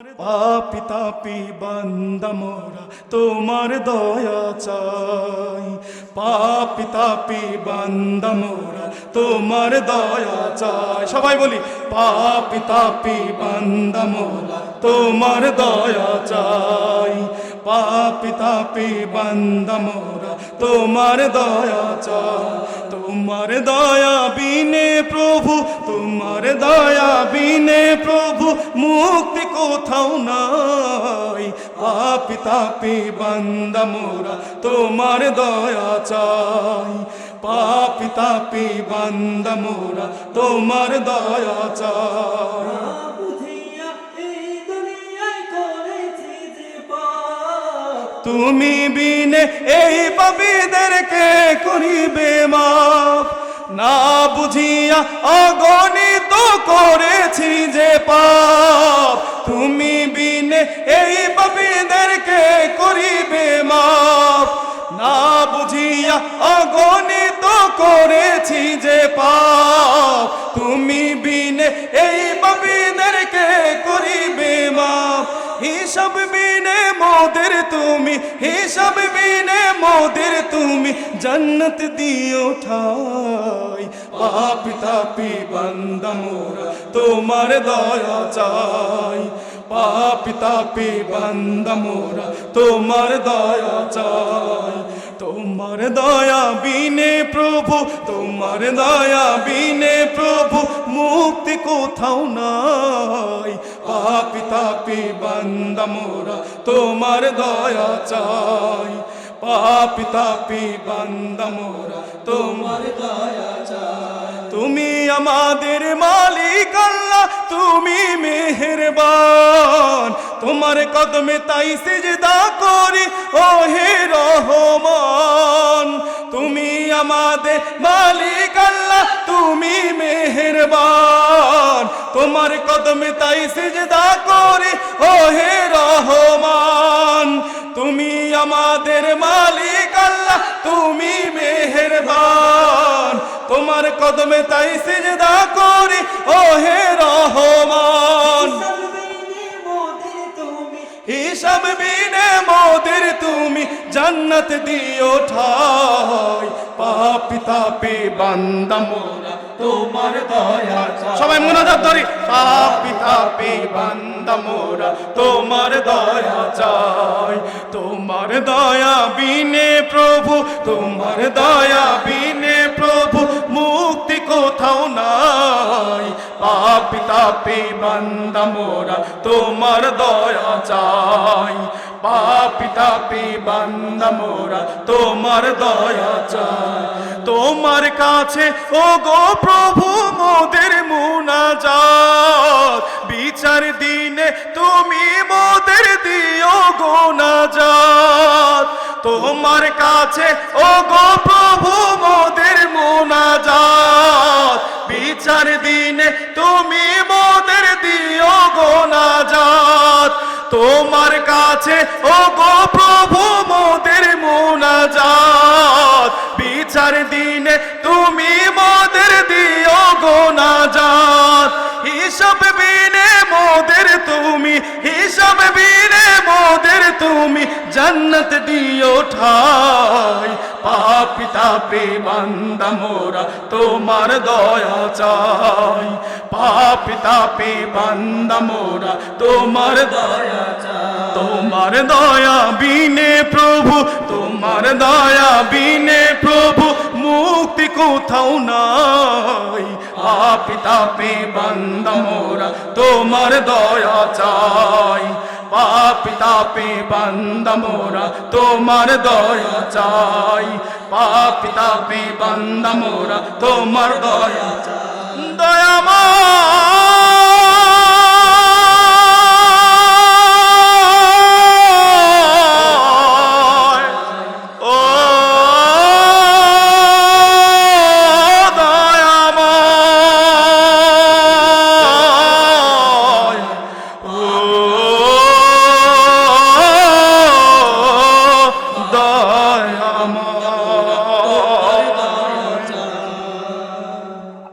পাপি তাপি বান্দা মোরা, তোমার দয়া চাই। পাপি তাপি বান্দা মোরা, তোমার দয়া চাই। সবাই বলি, পাপি তাপি বান্দা মোরা, তোমার দয়া চাই। পাপি তাপি বান্দা মোরা, তোমার দয়া চাই। তোমার দয়া বিনে প্রভু, তোমার দয়া বিনে প্রভু, মুক্তি কোথাও নাই। পাপি তাপি বান্দা মোরা তোমার দয়া চাই। পাপি তাপি বান্দা মোরা তোমার দয়া চাই। তুমি বিনে এই পাপীদেরকে করিবে মাপ? না বুঝিয়া অগণিত করেছি যে পাপ। তুমি বিনে এই পাপীদেরকে করিবে মাপ না বুঝিয়া অগণিত করেছি যে পাপ। তুমি বিনে এই পাপীদেরকে করিবে মাপ হিসাব বিনে মোদের তুমি, হিসাব বিনে মোদের তুমি, জন্নত দিও ঠাই পাপি তাপি বান্দা মোরা তোমার দয়া চাই। পাপি তাপি বান্দা মোরা তোমার দয়া চাই। তোমার দয়া বিনে প্রভু, তোমার দয়া বিনে প্রভু, মুক্তি কোথাও নাই। পাপি তাপি বান্দা মোরা তোমার দয়া চাই। পাপি তাপি তোমার দয়া চাই। তুমি আমাদের মালিক আল্লাহ, তুমি মেহেরবান। তোমার কদমে তাই সিজদা করি ও হে রহমান। তুমি আমাদের মালিক আল্লাহ, তুমি মেহেরবান। তোমার কদমে তাই সিজদা করি আমাদের মালিক আল্লাহ, তুমি মেহেরবান। তোমার কদমে তাই সিজদা করি ও হে রহমান। হিসাব বিনে মোদের তুমি, জান্নাত দিও ঠাই পাপি তাপি বান্দা মোরা। তোমার দয়া। সবাই মোনাজাত ধরি। পাপি তাপি বান্দা, মোরা, তোমার দয়া চাই। তোমার দয়া বিনে প্রভু, তোমার দয়া বিনে প্রভু, মুক্তি কোথাও নাই। পাপি তাপি বান্দা, মোরা, তোমার দয়া চাই। পাপি তাপি বান্দা মোরা, তোমার দয়া চাই। তোমার কাছে ও গো প্রভু মোদের মুনাজাত। বিচার দিনে তুমি মোদের দিও গো নাজাত। তোমার কাছে ও গো প্রভু মোদের মুনাজাত। বিচার দিনে তুমি কাছে ও গো প্রভু, মোদের মুনাজাত। বিচার দিনে তুমি মোদের দিও গো নাজাত। হিসাব বিনে মোদের তুমি, হিসাব বিনে মোদের তুমি, জন্নত দিও ঠাই। পাপি তাপি বান্দা মোরা, তোমার দয়া চাই। পাপি তাপি বান্দা মোরা, তোমার দয়া চাই। তোমার দয়া বিনে প্রভু, তোমার দয়া বিনে প্রভু, মুক্তি কোথাও নাই। তাপি বান্দা মোরা, তোমার দয়া চাই। তাপি বান্দা মোরা, তোমার দয়া চাই। পাপি তাপি বান্দা মোরা, তোমার দয়া চাই। দয়াময়